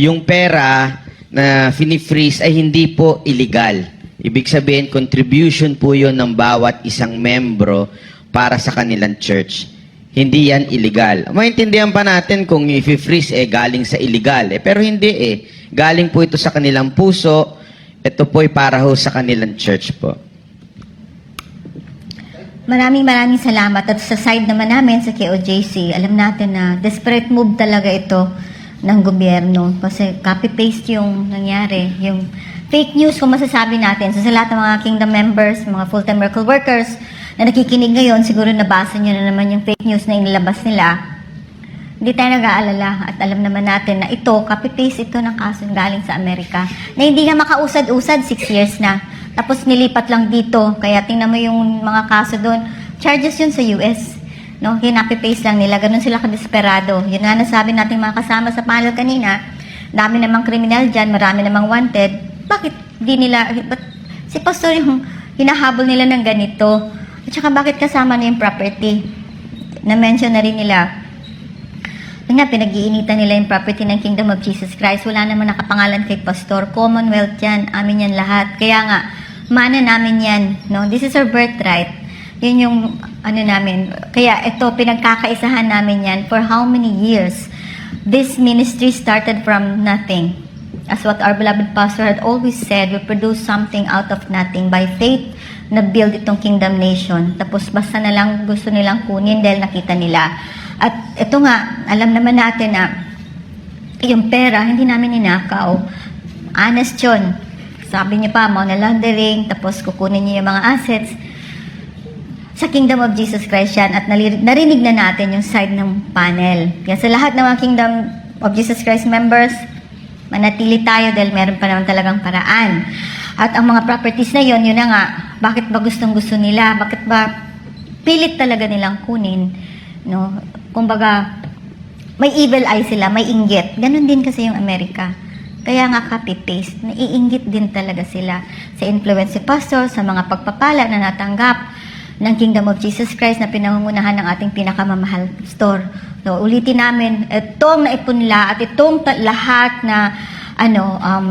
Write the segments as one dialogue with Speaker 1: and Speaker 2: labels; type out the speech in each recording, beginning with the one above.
Speaker 1: yung pera na fini-freeze ay hindi po illegal. Ibig sabihin, contribution po yun ng bawat isang membro para sa kanilang church. Hindi yan illegal. Maintindihan pa natin kung i-freeze eh galing sa illegal. Eh, pero hindi eh. Galing po ito sa kanilang puso. Ito po ay para ho sa kanilang church po.
Speaker 2: Maraming maraming salamat. At sa side naman namin sa KOJC, alam natin na desperate move talaga ito ng gobyerno. Kasi copy-paste yung nangyari. Yung fake news kung masasabi natin. So sa lahat ng mga kingdom members, mga full-time miracle workers na nakikinig ngayon, siguro nabasa nyo na naman yung fake news na inilabas nila. Hindi tayo nag-aalala at alam naman natin na ito, copy-paste ito ng kaso galing sa Amerika. Na hindi nga makausad-usad, six years na. Tapos nilipat lang dito. Kaya tingnan mo yung mga kaso doon. Charges yun sa US. No, hinapi-paste lang nila. Ganun sila kadesperado. Yun nga nasabi natin mga kasama sa panel kanina. Dami namang kriminal dyan, marami namang wanted. Bakit di nila, ba't si pastor yung hinahabol nila ng ganito? At saka bakit kasama na yung property? Na-mention na rin nila. Yun nga, pinag-iinitan nila yung property ng Kingdom of Jesus Christ. Wala naman nakapangalan kay Pastor. Commonwealth yan. Amin yan lahat. Kaya nga, mana namin yan. No? This is our birthright. Yun yung ano namin. Kaya ito, pinagkakaisahan namin yan for how many years? This ministry started from nothing. As what our beloved pastor had always said, we produce something out of nothing by faith na build itong kingdom nation. Tapos basta na lang gusto nilang kunin dahil nakita nila. At ito nga, alam naman natin na yung pera, hindi namin ninakaw. Honest yun. Sabi niya pa, money laundering, tapos kukunin niya yung mga assets. Sa Kingdom of Jesus Christ yan at narinig na natin yung side ng panel. Kaya sa lahat ng mga Kingdom of Jesus Christ members, manatili tayo dahil meron pa naman talagang paraan. At ang mga properties na yon, yun na nga, bakit ba gustong gusto nila? Bakit ba pilit talaga nilang kunin? No? Kumbaga, may evil eye sila, may inggit. Ganon din kasi yung Amerika. Kaya nga copy-paste, naiinggit din talaga sila sa influence si pastor, sa mga pagpapala na natanggap ng Kingdom of Jesus Christ na pinangungunahan ng ating pinakamamahal store. So, ulitin namin, itong naipon nila at itong lahat na ano, um,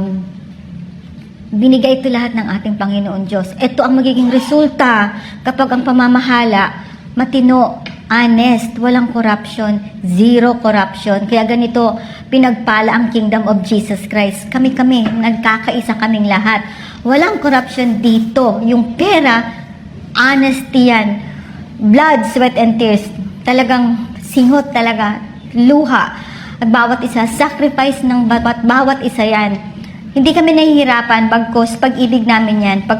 Speaker 2: binigay ito lahat ng ating Panginoon Diyos. Ito ang magiging resulta kapag ang pamamahala matino, honest, walang corruption, zero corruption. Kaya ganito, pinagpala ang kingdom of Jesus Christ. Kami-kami, nagkakaisa kaming lahat. Walang corruption dito. Yung pera, honesty yan. Blood, sweat, and tears. Talagang singhot talaga. Luha. At bawat isa, sacrifice ng bawat, bawat isa yan. Hindi kami nahihirapan, bagkos pag-ibig namin yan, pag